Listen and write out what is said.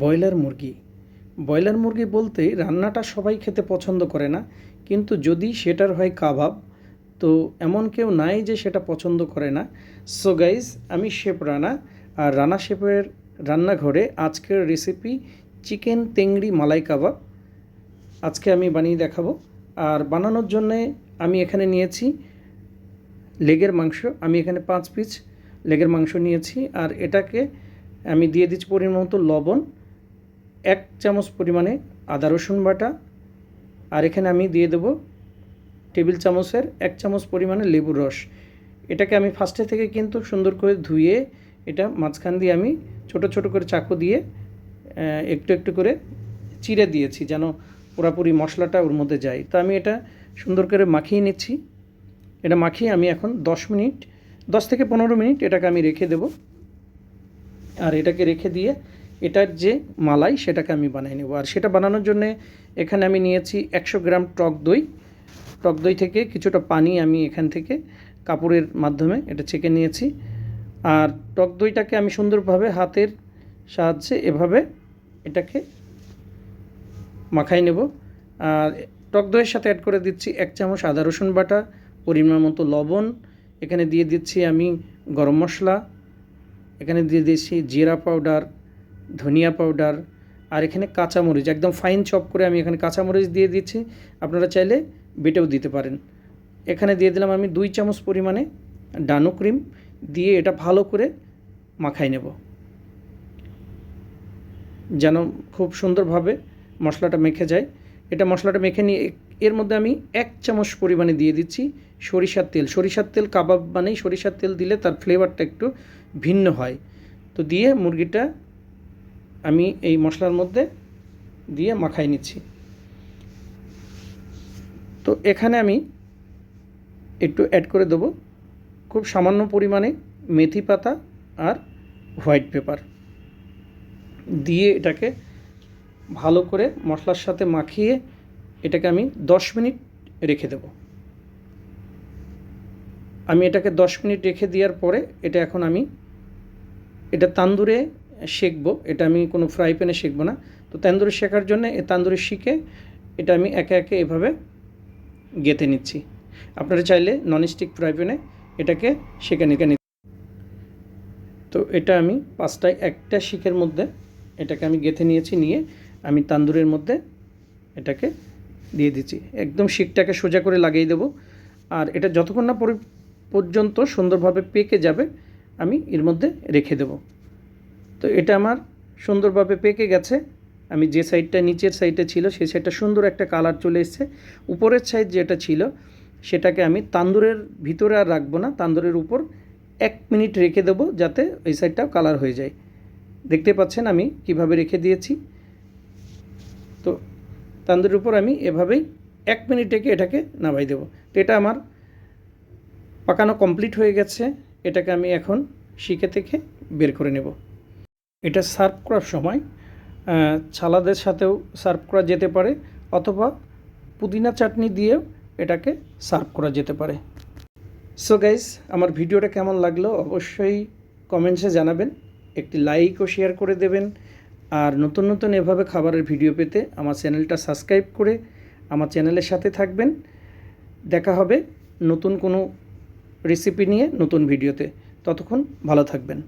Broiler মুরগি। Broiler মুরগি বলতে রান্নাটা সবাই খেতে পছন্দ করে না, কিন্তু যদি সেটার হয় কাবাব, তো এমন কেউ নাই যে সেটা পছন্দ করে না। সো গাইজ আমি শেফ রানা, আর রানা শেফের রান্নাঘরে আজকের রেসিপি চিকেন তেংড়ি মালাই কাবাব। আজকে আমি বানিয়ে দেখাবো। আর বানানোর জন্যে আমি এখানে নিয়েছি লেগের মাংস। আমি এখানে পাঁচ পিস লেগের মাংস নিয়েছি, আর এটাকে আমি দিয়ে দিচ্ছি পরিমাণ মতো লবণ। এক চামচ পরিমাণে আদা রসুন বাটা, আর এখানে আমি দিয়ে দেবো টেবিল চামচের এক চামচ পরিমাণে লেবুর রস। এটাকে আমি ফার্স্টে থেকে কিন্তু সুন্দর করে ধুয়ে এটা মাঝখান দিয়ে আমি ছোট ছোট করে চাকু দিয়ে একটু একটু করে চিড়ে দিয়েছি যেন পুরাপুরি মশলাটা ওর মধ্যে যায়। তো আমি এটা সুন্দর করে মাখিয়ে নিচ্ছি। এটা মাখিয়ে আমি এখন দশ মিনিট, দশ থেকে পনেরো মিনিট এটাকে আমি রেখে দেব। আর এটাকে রেখে দিয়ে এটার যে মালাই সেটাকে আমি বানিয়ে নেব। আর সেটা বানানোর জন্য এখানে আমি নিয়েছি একশো গ্রাম টক দই। টক দই থেকে কিছুটা পানি আমি এখান থেকে কাপড়ের মাধ্যমে এটা ছেঁকে নিয়েছি। আর টক দইটাকে আমি সুন্দরভাবে হাতের সাহায্যে এভাবে এটাকে মাখাই নেব। আর টক দইয়ের সাথে অ্যাড করে দিচ্ছি এক চামচ আদা রসুন বাটা, পরিমাণ মতো লবণ। এখানে দিয়ে দিচ্ছি আমি গরম মশলা। এখানে দিয়ে দিচ্ছি জিরা পাউডার ধনিয়া পাউডার আর এখানে কাঁচামরিচ, একদম ফাইন চপ করে আমি এখানে কাঁচামরিচ দিয়ে দিচ্ছি। আপনারা চাইলে বেটেও দিতে পারেন। এখানে দিয়ে দিলাম আমি দুই চামচ পরিমাণে ডানো ক্রিম দিয়ে এটা ভালো করে মাখাই নেব। যেন খুব সুন্দরভাবে মশলাটা মেখে যায়। এটা মশলাটা মেখে নিয়ে এর মধ্যে আমি এক চামচ পরিমাণে দিয়ে দিচ্ছি সরিষার তেল। সরিষার তেল কাবাব বানেই সরিষার তেল দিলে তার ফ্লেভারটা একটু ভিন্ন হয়। তো দিয়ে মুরগিটা আমি এই মশলার মধ্যে দিয়ে মাখাই নিচ্ছি। তো এখানে আমি একটু অ্যাড করে দেবো খুব সামান্য পরিমাণে মেথি পাতা আর হোয়াইট পেপার দিয়ে এটাকে ভালো করে মশলার সাথে মাখিয়ে এটাকে আমি দশ মিনিট রেখে দেব। আমি এটাকে দশ মিনিট রেখে দেওয়ার পরে এটা এখন আমি, এটা তান্দুরে সেকবো এটা আমি কোনো ফ্রাই প্যানে সেকবো না। তো তান্দুরে শেখার জন্য এই তান্দুরি শিখে এটা আমি একে একে এভাবে গেঁথে নিচ্ছি। আপনারা চাইলে ননস্টিক ফ্রাই প্যানে এটাকে সেঁকে নিতে নিতে তো এটা আমি পাঁচটায় একটা শিখের মধ্যে এটাকে আমি গেঁথে নিয়েছি, নিয়ে আমি তান্দুরের মধ্যে এটাকে দিয়ে দিচ্ছি। একদম শিকটাকে সোজা করে লাগিয়ে দেবো। আর এটা যতক্ষণ না পরি- পর্যন্ত সুন্দরভাবে পেকে যাবে, আমি এর মধ্যে রেখে দেবো। তো এটা আমার সুন্দরভাবে পেকে গেছে। আমি যে সাইডটা নিচের সাইডে ছিল সেই সাইডটা সুন্দর একটা কালার চলে এসেছে। উপরের সাইড যেটা ছিল, সেটাকে আমি তান্দুরের ভিতরে আর রাখব না, তান্দুরের উপর এক মিনিট রেখে দেবো যাতে ওই সাইডটাও কালার হয়ে যায়। দেখতে পাচ্ছেন আমি কীভাবে রেখে দিয়েছি। তো তান্দুরের উপর আমি এভাবেই এক মিনিট রেখে এটাকে নামাই দেবো। তো এটা আমার পাকানো কমপ্লিট হয়ে গেছে। এটাকে আমি এখন শিখে থেকে বের করে নেব। এটা সার্ভ করার সময় ছালাদের সাথেও সার্ভ করা যেতে পারে অথবা পুদিনা চাটনি দিয়েও এটাকে সার্ভ করা যেতে পারে। সো গাইস আমার ভিডিওটা কেমন লাগল অবশ্যই কমেন্টসে জানাবেন, একটি লাইক ও শেয়ার করে দেবেন, আর নতুন নতুন এভাবে খাবারের ভিডিও পেতে আমার চ্যানেলটা সাবস্ক্রাইব করে আমার চ্যানেলের সাথে থাকবেন। দেখা হবে নতুন কোনো রেসিপি নিয়ে নতুন ভিডিওতে। ততক্ষণ ভালো থাকবেন।